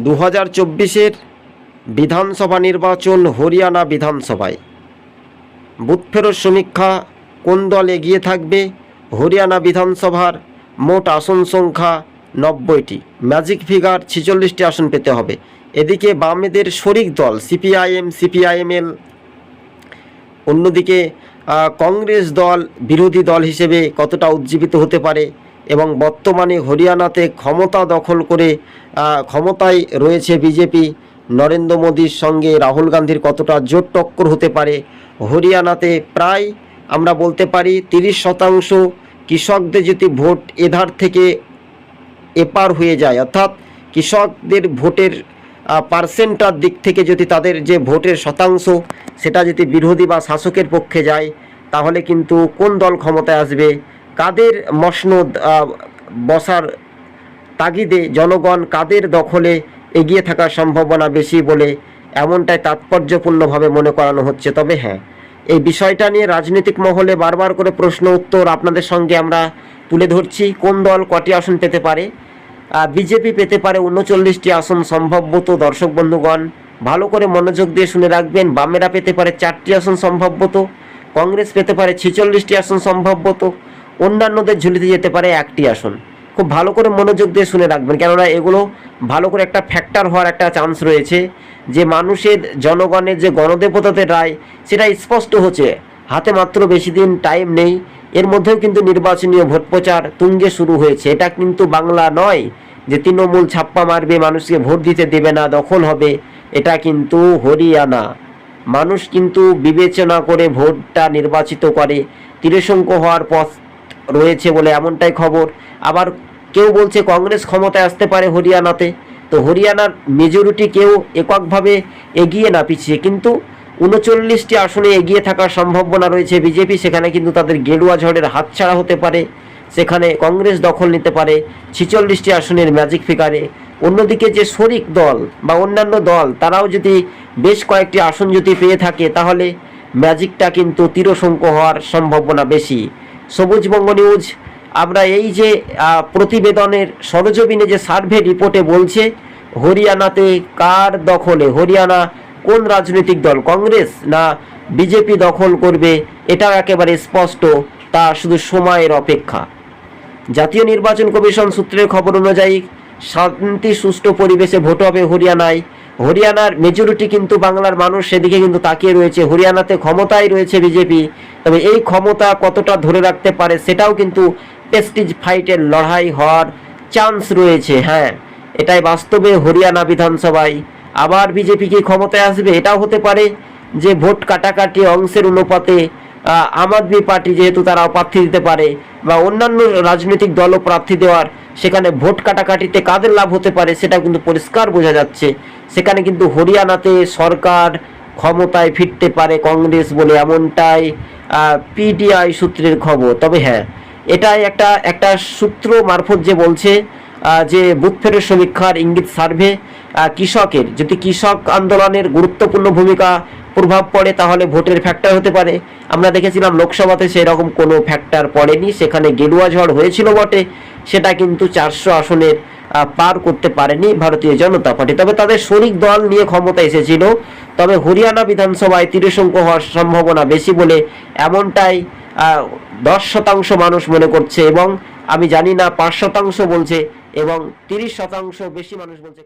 দু হাজার চব্বিশের বিধানসভা নির্বাচন হরিয়ানা বিধানসভায়। বুথ ফেরত সমীক্ষা কোন দল এগিয়ে থাকবে? হরিয়ানা বিধানসভার মোট আসন সংখ্যা নব্বইটি। ম্যাজিক ফিগার ছেচল্লিশটি আসন পেতে হবে। এদিকে বামেদের শরিক দল, সিপিআইএম, সিপিআইএমএল। অন্যদিকে কংগ্রেস দল বিরোধী দল হিসেবে কতটা উজ্জীবিত হতে পারে? এবং বর্তমানে হরিয়ানাতে ক্ষমতা দখল করে ক্ষমতায় রয়েছে বিজেপি। নরেন্দ্র মোদীর সঙ্গে রাহুল গান্ধীর কতটা জোট টক্কর হতে পারে, হরিয়ানাতে প্রায় আমরা বলতে পারি তিরিশ শতাংশ কৃষকদের যদি ভোট এধার থেকে এপার হয়ে যায়, অর্থাৎ কৃষকদের ভোটের পার্সেন্টার দিক থেকে যদি তাদের যে ভোটের শতাংশ সেটা যদি বিরোধী বা শাসকের পক্ষে যায়, তাহলে কিন্তু কোন দল ক্ষমতায় আসবে? কাদের মসনদ বসার তাগিদে জনগণ কাদের দখলে এগিয়ে থাকার সম্ভাবনা বেশি বলে এমনটাই তাৎপর্যপূর্ণভাবে মনে করানো হচ্ছে। তবে হ্যাঁ এই বিষয়টা নিয়ে রাজনৈতিক মহলে বারবার করে প্রশ্ন উত্তর আপনাদের সঙ্গে আমরা তুলে ধরছি। কোন দল কটি আসন পেতে পারে? বিজেপি পেতে পারে উনচল্লিশটি আসন সম্ভবত দর্শক বন্ধুগণ, ভালো করে মনোযোগ দিয়ে শুনে রাখবেন, বামেরা পেতে পারে চারটি আসন সম্ভবত কংগ্রেস পেতে পারে ছেচল্লিশটি আসন সম্ভবত অন্যান্যদের ঝুলিতে যেতে পারে একটি আসন। খুব ভালো করে মনোযোগ দিয়ে শুনে রাখবেন, কেননা এগুলো ভালো করে একটা ফ্যাক্টর হওয়ার একটা চান্স রয়েছে যে মানুষের জনগণের যে গণদেবতাদের রায়, সেটা স্পষ্ট হচ্ছে। হাতে মাত্র বেশি দিন টাইম নেই, এর মধ্যেও কিন্তু নির্বাচনীয় ভোট প্রচার তুঙ্গে শুরু হয়েছে। এটা কিন্তু বাংলা নয় যে তৃণমূল ছাপ্পা মারবে, মানুষকে ভোট দিতে দেবে না, দখল হবে, এটা কিন্তু হরিয়ানা। মানুষ কিন্তু বিবেচনা করে ভোটটা নির্বাচিত করে। তীরসংখ্য হওয়ার পথ রয়েছে বলে এমনটাই খবর। আবার কেউ বলছে কংগ্রেস ক্ষমতায় আসতে পারে হরিয়ানাতে। তো হরিয়ানার মেজরিটি কেউ এককভাবে এগিয়ে না পিছিয়ে। কিন্তু উনচল্লিশটি আসনে এগিয়ে থাকার সম্ভাবনা রয়েছে বিজেপি। সেখানে কিন্তু তাদের গেরুয়া ঝড়ের হাতছাড়া হতে পারে। সেখানে কংগ্রেস দখল নিতে পারে ছিচল্লিশটি আসনের ম্যাজিক ফিগারে। অন্যদিকে যে শরিক দল বা অন্যান্য দল, তারাও যদি বেশ কয়েকটি আসন যদি পেয়ে থাকে, তাহলে ম্যাজিকটা কিন্তু তীরসংখ্য হওয়ার সম্ভাবনা বেশি। সবুজবঙ্গ নিউজ। আমরা এই যে প্রতিবেদনের সরজমিনে যে সার্ভে রিপোর্টে বলছে, হরিয়ানাতে কার দখলে? হরিয়ানা কোন রাজনৈতিক দল? কংগ্রেস না বিজেপি দখল করবে? এটা একেবারে স্পষ্ট, তা শুধু সময়ের অপেক্ষা। জাতীয় নির্বাচন কমিশন সূত্রের খবর অনুযায়ী, শান্তি সুষ্ঠু পরিবেশে ভোট হবে হরিয়ানায়। হরিয়ানার মেজরিটি কিন্তু বাংলার মানুষ, সেদিকে কিন্তু তাকিয়ে রয়েছে। হরিয়ানাতে ক্ষমতায় রয়েছে বিজেপি তবে এই ক্ষমতা কতটা ধরে রাখতে পারে, সেটাও কিন্তু প্রেস্টিজ ফাইটের লড়াই হওয়ার চান্স রয়েছে হ্যাঁ। এটাই বাস্তবে হরিয়ানা বিধানসভায়। আবার বিজেপি কি ক্ষমতায় আসবে, এটাও হতে পারে যে ভোট কাটাকাটি অংশের অনুপাতে আম আদমি পার্টি যেহেতু তারা প্রার্থী দিতে পারে বা অন্যান্য রাজনৈতিক দলও প্রার্থী দেওয়ার, সেখানে ভোট কাটাকাটিতে কাদের লাভ হতে পারে সেটা কিন্তু পরিষ্কার বোঝা যাচ্ছে। সেখানে কিন্তু হরিয়ানাতে সরকার ক্ষমতায় ফিরতে পারে কংগ্রেস বলে এমনটাই পিডিআই সূত্রের খবর। তবে হ্যাঁ এটাই একটা একটা সূত্র মারফত যে বলছে যে বুথ সমীক্ষার ইঙ্গিত সার্ভে কৃষকের। যদি কৃষক আন্দোলনের গুরুত্বপূর্ণ ভূমিকা প্রভাব পড়ে, তাহলে ভোটের ফ্যাক্টর হতে পারে। আমরা দেখেছিলাম লোকসভাতে সেরকম কোনো ফ্যাক্টর পড়েনি। সেখানে গেরুয়া ঝড় হয়েছিল বটে। সেটা কিন্তু চারশো আসনের পার করতে পারেনি ভারতীয় জনতা পার্টি। তবে তাদের শরিক দল নিয়ে ক্ষমতা এসেছিল। তবে হরিয়ানা বিধানসভায় তীরসংখ্য হওয়ার সম্ভাবনা বেশি বলে এমনটাই দশ শতাংশ মানুষ মনে করছে এবং আমি জানি না, পাঁচ শতাংশ বলছে এবং তিরিশ শতাংশ বেশি মানুষ বলছে